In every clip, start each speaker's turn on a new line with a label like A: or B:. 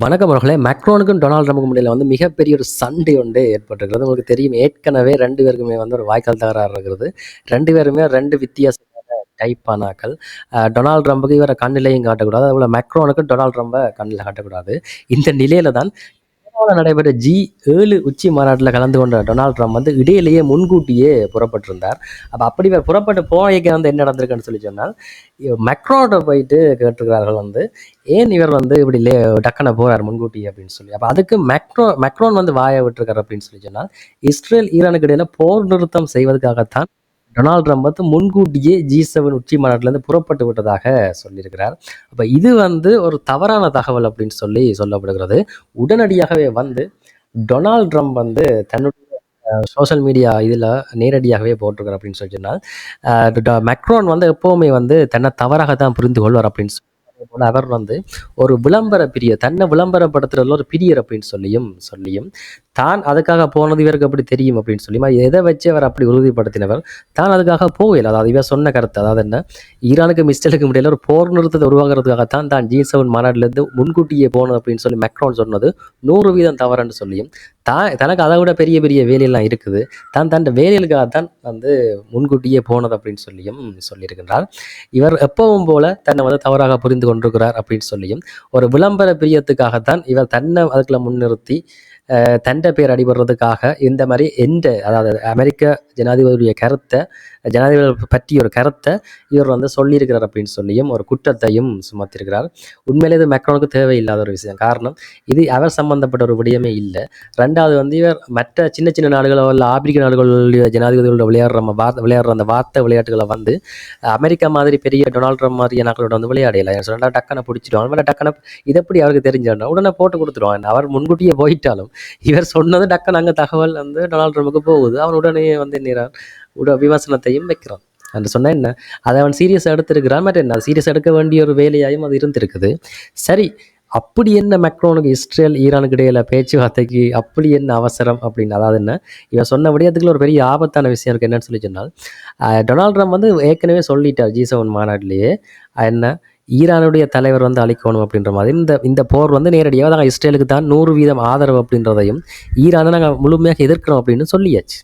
A: வணக்கம் அவர்களே. மேக்ரோனுக்கும் டொனால்ட் ட்ரம்புக்கும் இடையில வந்து மிகப்பெரிய ஒரு சண்டை ஒன்று ஏற்பட்டிருக்கிறது. உங்களுக்கு தெரியும் ஏற்கனவே ரெண்டு பேருக்குமே வந்து ஒரு வாய்க்கால் தகராறு இருக்கிறது ரெண்டு பேருமே ரெண்டு வித்தியாசமான டைப் ஆனாக்கள் டொனால்ட் ட்ரம்புக்கு இவரை கண்ணிலையும் காட்டக்கூடாது. அதுபோல் மெக்ரோனுக்கும் டொனால்ட் ட்ரம்பை கண்ணில் காட்டக்கூடாது. இந்த நிலையில தான் கேரளாவில் நடைபெற்ற ஜி ஏழு உச்சி மாநாட்டில் கலந்து கொண்ட டொனால்ட் ட்ரம்ப் வந்து இடையிலேயே முன்கூட்டியே புறப்பட்டிருந்தார். அப்போ அப்படி இவர் புறப்பட்டு போனதுக்கு வந்து என்ன நடந்திருக்குன்னு சொல்லி சொன்னால் மெக்ரோட போயிட்டு கேட்டிருக்கிறார்கள் வந்து ஏன் இவர் வந்து இப்படி லே டக்குன்னு போகிறார் முன்கூட்டி அப்படின்னு சொல்லி. அப்போ அதுக்கு மெக்ரோ மெக்ரோன் வந்து வாய விட்டுருக்காரு அப்படின்னு சொல்லி சொன்னால் இஸ்ரேல் ஈரானுக்கு இடையில போர் நிறுத்தம் செய்வதற்காகத்தான் டொனால்ட் ட்ரம்ப் வந்து முன்கூட்டியே ஜி செவன் உச்சி மாநாட்டிலேருந்து புறப்பட்டு விட்டதாக சொல்லியிருக்கிறார். அப்போ இது வந்து ஒரு தவறான தகவல் அப்படின்னு சொல்லி சொல்லப்படுகிறது. உடனடியாகவே வந்து டொனால்ட் ட்ரம்ப் வந்து தன்னுடைய சோஷியல் மீடியா இதில் நேரடியாகவே போட்டிருக்கார் அப்படின்னு சொல்லி சொன்னால் அஹ் வந்து எப்போவுமே வந்து தன்னை தவறாக தான் புரிந்து கொள்வார் அப்படின்னு சொல்லி போல அவர் வந்து ஒரு விளம்பர பிரியர் தன்னை விளம்பரப்படுத்துறதுல ஒரு பிரியர் அப்படின்னு சொல்லியும் சொல்லியும் தான் அதுக்காக போனது இவருக்கு அப்படி தெரியும் அப்படின்னு சொல்லி எதை வச்சு அவர் அப்படி உறுதிப்படுத்தினவர்? தான் அதுக்காக போகல. அதாவது இவர் சொன்ன கருத்து அதாவது என்ன? ஈரானுக்கு மிஸ்டலுக்கு முடியல ஒரு போர் நிறுத்தத்தை உருவாக்குறதுக்காகத்தான் தான் ஜி செவன் மாநாட்டிலேருந்து முன்கூட்டியே போனது அப்படின்னு சொல்லி மெக்ரான் சொன்னது நூறு வீதம் தவறுன்னு சொல்லியும் தான் தனக்கு அதை விட பெரிய பெரிய வேலையெல்லாம் இருக்குது. தான் தன் வேலைகளுக்காக தான் வந்து முன்கூட்டியே போனது அப்படின்னு சொல்லியும் சொல்லியிருக்கின்றார். இவர் எப்பவும் போல தன்னை வந்து தவறாக புரிந்து கொண்டிருக்கிறார் அப்படின்னு சொல்லியும் ஒரு விளம்பர பிரியத்துக்காகத்தான் இவர் தன்னை அதுக்குள்ள முன்னிறுத்தி தண்டை பேர் அடிபடுறதுக்காக இந்த மாதிரி எந்த அதாவது அமெரிக்க ஜனாதிபதியுடைய கருத்தை ஜனாதிபதி பற்றி ஒரு கருத்தை இவர் வந்து சொல்லியிருக்கிறார் அப்படின்னு சொல்லியும் ஒரு குற்றத்தையும் சுமத்திருக்கிறார். உண்மையிலே இது மேக்ரோனுக்கு தேவையில்லாத ஒரு விஷயம். காரணம் இது அவர் சம்பந்தப்பட்ட ஒரு விடயமே இல்லை. ரெண்டாவது வந்து இவர் மற்ற சின்ன சின்ன நாடுகளோ இல்லை ஆப்பிரிக்க நாடுகளில் ஜனாதிபதிகளோட விளையாடுற நம்ம வார்த்தை விளையாடுற அந்த வார்த்தை விளையாட்டுகளை வந்து அமெரிக்கா மாதிரி பெரிய டொனால்ட் ட்ரம்ப் மாதிரி நாட்களோட வந்து விளையாடல. சொன்னா டக்குன்னு பிடிச்சிடுவான். இல்லை டக்கனை இது எப்படி அவருக்கு தெரிஞ்சிடணும் உடனே போட்டு கொடுத்துருவான் அவர் முன்கூட்டியே போயிட்டாலும் இவர் சொன்னது டக்குன்னு அங்கே தகவல் வந்து டொனால்ட் ட்ரம்ப்புக்கு போகுது. அவன் உடனே வந்து என்ன விமர்சனத்தையும் வைக்கிறான். என்று சொன்னால் என்ன? அதை அவன் சீரியஸ் எடுத்திருக்கிறான். மற்ற என்ன? சீரியஸ் எடுக்க வேண்டிய ஒரு வேலையாயும் அது இருந்திருக்குது. சரி அப்படி என்ன மெக்ரோனுக்கு இஸ்ரேல் ஈரானுக்கு இடையில பேச்சுவார்த்தைக்கு அப்படி என்ன அவசரம் அப்படின்னு? அதாவது என்ன? இவன் சொன்ன விடயத்துக்குள்ள ஒரு பெரிய ஆபத்தான விஷயம் இருக்கு. என்னன்னு சொல்லி சொன்னால் டொனால்ட் ட்ரம்ப் வந்து ஏற்கனவே சொல்லிட்டார் ஜி செவன் மாநாட்டிலேயே. என்ன? ஈரானுடைய தலைவர் வந்து அழிக்கணும் அப்படின்ற மாதிரி. இந்த இந்த போர் வந்து நேரடியாக நாங்கள் இஸ்ரேலுக்கு தான் நூறு வீதம் ஆதரவு அப்படின்றதையும் ஈரானை நாங்கள் முழுமையாக எதிர்க்கிறோம் அப்படின்னு சொல்லியாச்சு.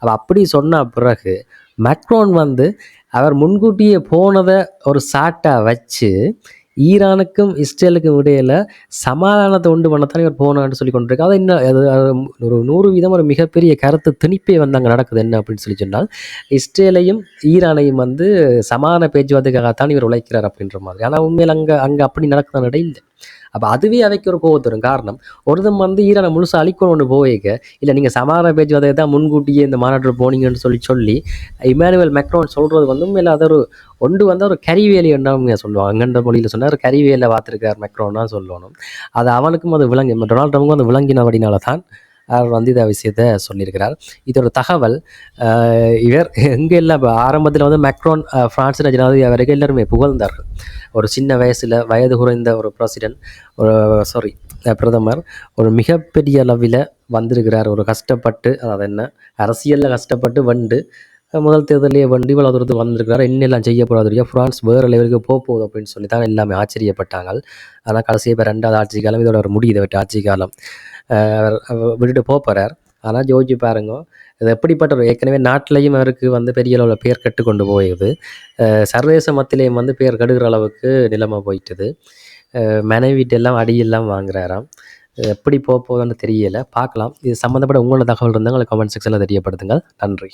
A: அவள் அப்படி சொன்ன பிறகு மேக்ரோன் வந்து அவர் முன்கூட்டியே போனதை ஒரு சாட்டாக வச்சு ஈரானுக்கும் இஸ்ரேலுக்கும் இடையில சமாதானத்தை உண்டு பண்ணத்தான் இவர் போனான்னு சொல்லி கொண்டிருக்கு. அது என்ன ஒரு நூறு வீதம் ஒரு மிகப்பெரிய கருத்து திணிப்பே வந்து அங்கே நடக்குது என்ன அப்படின்னு சொல்லி சொன்னால். இஸ்ரேலையும் ஈரானையும் வந்து சமாதான பேச்சுவார்த்தைக்காகத்தான் இவர் உழைக்கிறார் அப்படின்ற மாதிரி. ஆனால் உண்மையில் அங்கே அங்கே அப்படி நடக்குதான இல்லை. அப்போ அதுவே அவைக்கு ஒரு கோவம் தரும். காரணம் ஒருத்தம் வந்து ஈரானை முழுசாக அழிக்கணும்னு போயிக்க இல்லை நீங்கள் சமாதான பேச்சுவார்த்தை தான் முன்கூட்டியே இந்த மாநாட்டில் போனீங்கன்னு சொல்லி சொல்லி இமானுவல் மெக்ரோன் சொல்கிறது வந்து உண்மையில் அது ஒரு ஒன்று வந்து ஒரு கரிவேலி என்ன சொல்லுவாங்க. அங்கன்ற மொழியில் சொன்னால் ஒரு கரிவேலை பார்த்துருக்கார் மெக்ரோன் தான் சொல்லணும். அது அவனுக்கும் அது விளங்கி டொனால்ட் ட்ரம்ப்புக்கும் அது விளங்கினபடினால தான் அவர் வந்து இந்த விஷயத்தை சொல்லியிருக்கிறார். இதோட தகவல் இவர் எங்கே எல்லாம் இப்போ ஆரம்பத்தில் வந்து மேக்ரோன் ஆஹ், பிரான்ஸ் ஜனாதிபதி வரைக்கும் எல்லாருமே புகழ்ந்தார்கள். ஒரு சின்ன வயசில் வயது குறைந்த ஒரு பிரசிடென்ட் ஒரு சாரி பிரதமர் ஒரு மிகப்பெரிய அளவில் வந்திருக்கிறார். ஒரு கஷ்டப்பட்டு அதாவது என்ன அரசியலில் கஷ்டப்பட்டு வந்து முதல் தேர்தலையே வந்து இவ்வளோ தூரத்துக்கு வந்திருக்கிறார். என்னெல்லாம் செய்ய போகிறாரு ஃப்ரான்ஸ் வேறு லெவலுக்கு போக போகுது அப்படின்னு சொல்லி தான் எல்லாமே ஆச்சரியப்பட்டாங்க. ஆனால் கடைசியாக இப்போ ரெண்டாவது ஆட்சி காலம் இதோட ஒரு முடியுது விட்டு ஆட்சி காலம். அவர் விட்டுட்டு போக போகிறார் ஆனால் ஜோதிச்சு பாருங்க. இது எப்படிப்பட்ட ஒரு ஏற்கனவே நாட்டிலையும் அவருக்கு வந்து பெரிய அளவில் பேர் கட்டு கொண்டு போயிடுது சர்வதேச மத்திலையும் வந்து பேர் கடுகிற அளவுக்கு நிலைமை போயிட்டுது. மனைவிட்டெல்லாம் எல்லாம் அடியெல்லாம் வாங்குறாராம். எப்படி போக போகுதுன்னு தெரியலை. பார்க்கலாம். இது சம்மந்தப்பட்ட உங்களோட தகவல் இருந்தால் உங்களுக்கு கமெண்ட் செக்ஷனில் தெரியப்படுத்துங்க நன்றி.